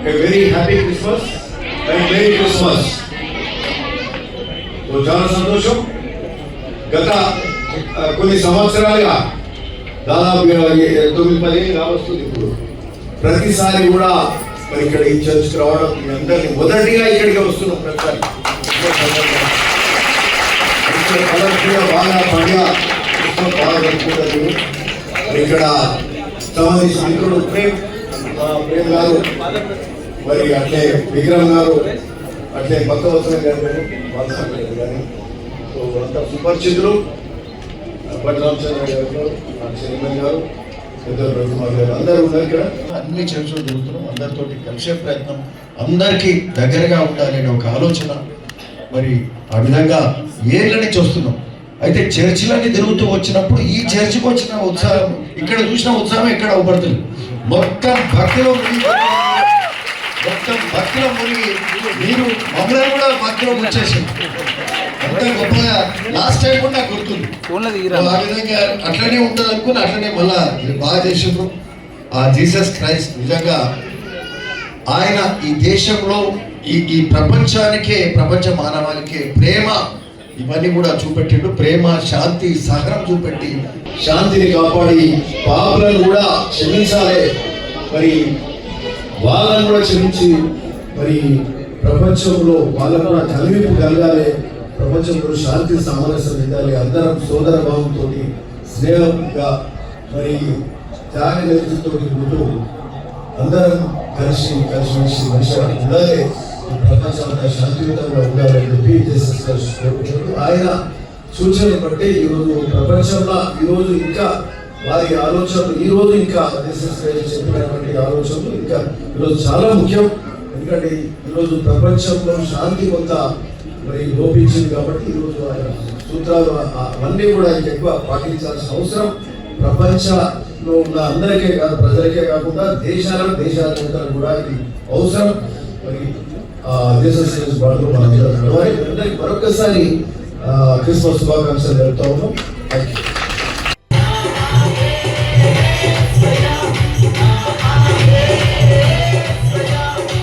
a very happy Christmas. And Merry Christmas. So చాలా సంతోషం గత కొన్ని సంవత్సరాలుగా దాదాపు ఇరవై తొమ్మిది పదిహేను కావస్తుంది ఇప్పుడు. ప్రతిసారి కూడా మరి ఇక్కడ ఈ చర్చ్కి రావడం మీ అందరినీ మొదటిగా ఇక్కడికి వస్తున్నాం ప్రతిసారి. ఇక్కడ బాగా పండుగ బాగా జరుపుకుంటారు. మరి ఇక్కడ సంబంధించిన మిత్రుడు ప్రేమ్ ప్రేమ్ గారు మరి అట్లే విక్రమ్ గారు అట్లే కొత్త గారు బాలస్వామి గారు కానీ సో అంత సుపరిచితులు బట్టి రామచంద్ర గారు చైర్మన్ గారు పెద్దలు రవికుమార్ గారు అందరూ ఉన్నారు ఇక్కడ. అన్ని చర్చలు జరుగుతున్నాం అందరితోటి కలిసే ప్రయత్నం. అందరికీ దగ్గరగా ఉండాలనే ఒక ఆలోచన. మరి ఆ విధంగా ఏళ్ళ నుంచి వస్తున్నాం. అయితే చర్చిలన్నీ తిరుగుతూ వచ్చినప్పుడు ఈ చర్చికి వచ్చిన ఉత్సాహం ఇక్కడ చూసిన ఉత్సాహం ఎక్కడ అవపడుతుంది మొత్తం భక్తిలో మునిగి మొత్తం భక్తిలో మునిగి మీరు మమ్మల్ని కూడా భక్తిలో ముంచేసింది అంత గొప్పగా. లాస్ట్ టైం కూడా నాకు గుర్తుంది. ఆ విధంగా అట్లనే ఉంటుంది అనుకుని అట్లనే మళ్ళా బాగా చేసిండ్రు. ఆ జీసస్ క్రైస్ట్ నిజంగా ఆయన ఈ దేశంలో ఈ ఈ ప్రపంచానికే ప్రపంచ మానవాళికే ప్రేమ ఇవన్నీ కూడా చూపెట్టిండు. ప్రేమ శాంతి సహనం చూపెట్టి శాంతిని కాపాడి పాపలను కూడా క్షమించాలి. మరి వాళ్ళను కూడా క్షమించి మరి ప్రపంచంలో వాళ్ళకు కూడా కలివింపు కలగాలి. ప్రపంచంలో శాంతి సామరస్యం ఉండాలి అందరం సోదర భావంతో స్నేహంగా మరి త్యాగ నిరతితో అందరం కలిసి కలిసి మనిషి ఉండాలి. ఈ ప్రపంచం శాంతియుతంగా ఉండాలని చెప్పి జీసస్ కోరుకుంటున్నాడు. ఆయన సూచనలు బట్టి ఈరోజు ప్రపంచంలో ఈరోజు ఇంకా వారి ఆలోచనలు ఈరోజు ఇంకా జీసస్ క్రైస్ట్ చెప్పినటువంటి ఆలోచనలు ఇంకా ఈరోజు చాలా ముఖ్యం. ఎందుకంటే ఈరోజు ప్రపంచంలో శాంతి కొంత మరి లోపించింది కాబట్టి ఈరోజు ఆయన సూత్రాలు ఆ- అవన్నీ కూడా ఆయన ఎక్కువ పాటించాల్సిన అవసరం. ప్రపంచంలో ఉన్న అందరికీ కాదు ప్రజలకే కాకుండా దేశాలకు దేశాలకు కూడా ఇది అవసరం. మరి జీసస్ క్రైస్ట్ బాటలో మనం మరొకసారి క్రిస్మస్ శుభాకాంక్షలు చెప్తా ఉన్నాం.